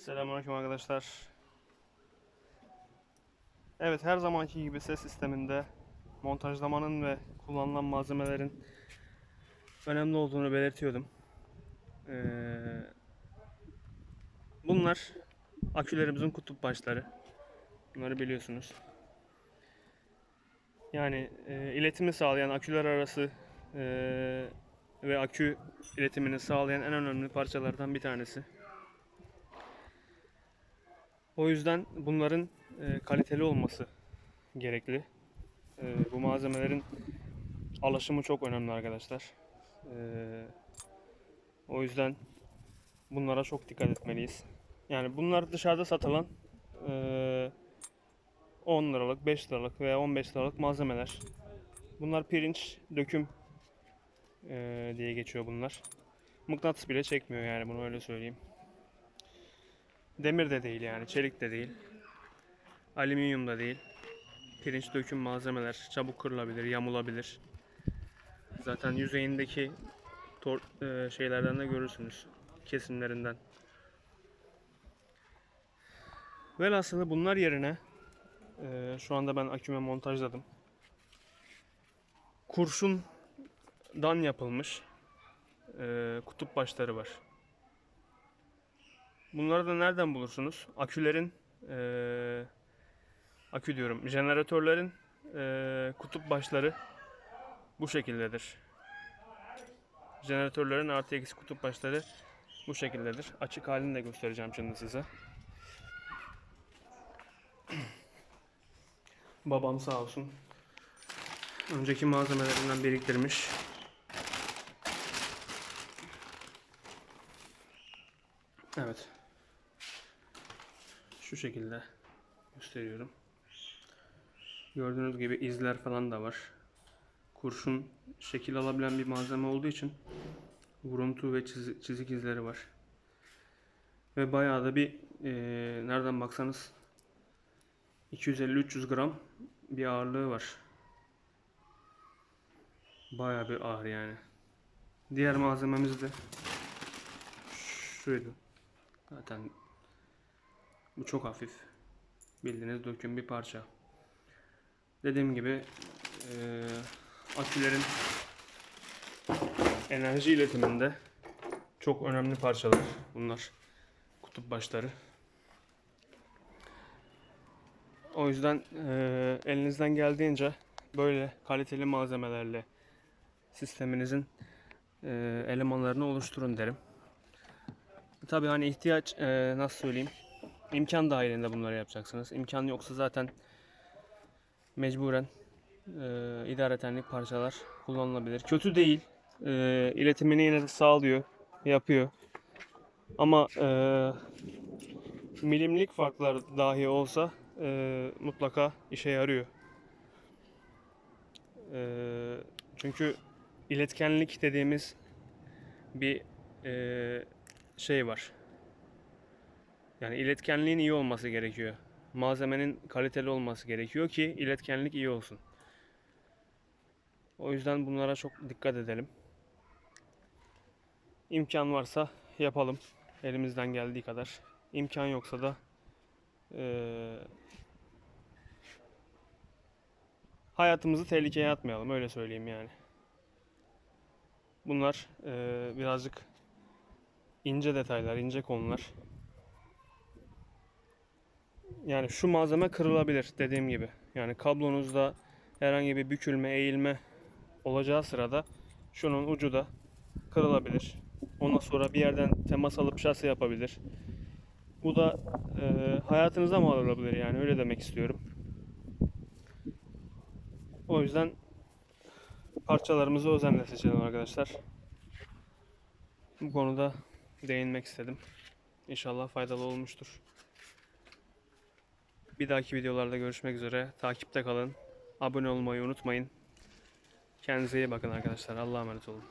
Selamünaleyküm arkadaşlar. Evet her zamanki gibi ses sisteminde montajlamanın ve kullanılan malzemelerin önemli olduğunu belirtiyordum. Ee, bunlar akülerimizin kutup başları. Bunları biliyorsunuz. Yani e, iletimi sağlayan aküler arası e, ve akü iletimini sağlayan en önemli parçalardan bir tanesi. O yüzden bunların e, kaliteli olması gerekli. E, bu malzemelerin alaşımı çok önemli arkadaşlar. E, o yüzden bunlara çok dikkat etmeliyiz. Yani bunlar dışarıda satılan e, 10 liralık, 5 liralık veya 15 liralık malzemeler. Bunlar pirinç, döküm e, diye geçiyor bunlar. Mıknatıs bile çekmiyor yani bunu öyle söyleyeyim. Demir de değil yani, çelik de değil. Alüminyum da değil. Pirinç döküm malzemeler çabuk kırılabilir, yamulabilir. Zaten yüzeyindeki e, şeylerden de görürsünüz. Kesimlerinden. Velhasılı bunlar yerine e, şu anda ben aküme montajladım. Kurşundan yapılmış e, kutup başları var. Bunları da nereden bulursunuz? Akülerin eee, akü diyorum. Jeneratörlerin eee, kutup başları bu şekildedir. Jeneratörlerin artı eksi kutup başları bu şekildedir. Açık halini de göstereceğim şimdi size. Babam sağ olsun. Önceki malzemelerinden biriktirmiş. Evet. Şu şekilde gösteriyorum. Gördüğünüz gibi izler falan da var. Kurşun şekil alabilen bir malzeme olduğu için vuruntu ve çizik, izleri var. Ve bayağı da bir eee, nereden baksanız 250-300 gram bir ağırlığı var. Bayağı bir ağır yani. Diğer malzememiz de şuydu. Zaten bu çok hafif. Bildiğiniz döküm bir parça. Dediğim gibi eee, akülerin enerji iletiminde çok önemli parçalar bunlar. Kutup başları. O yüzden eee, elinizden geldiğince böyle kaliteli malzemelerle sisteminizin eee, elemanlarını oluşturun derim. Tabii hani ihtiyaç eee, nasıl söyleyeyim imkan dahilinde bunları yapacaksınız. İmkan yoksa zaten mecburen eee idaretenlik parçalar kullanılabilir. Kötü değil. Eee iletimini yine de sağlıyor, yapıyor. Ama eee, milimlik farklar dahi olsa eee, mutlaka işe yarıyor. Eee, çünkü iletkenlik dediğimiz bir eee, şey var. Yani iletkenliğin iyi olması gerekiyor. Malzemenin kaliteli olması gerekiyor ki iletkenlik iyi olsun. O yüzden bunlara çok dikkat edelim. İmkan varsa yapalım. Elimizden geldiği kadar. İmkan yoksa da eee, hayatımızı tehlikeye atmayalım. Öyle söyleyeyim yani. Bunlar eee, birazcık ince detaylar, ince konular. Yani şu malzeme kırılabilir dediğim gibi. Yani kablonuzda herhangi bir bükülme, eğilme olacağı sırada şunun ucu da kırılabilir. Ondan sonra bir yerden temas alıp şase yapabilir. Bu da e, hayatınıza mal olabilir yani öyle demek istiyorum. O yüzden parçalarımızı özenle seçelim arkadaşlar. Bu konuda değinmek istedim. İnşallah faydalı olmuştur. Bir dahaki videolarda görüşmek üzere. Takipte kalın. Abone olmayı unutmayın. Kendinize iyi bakın arkadaşlar. Allah'a emanet olun.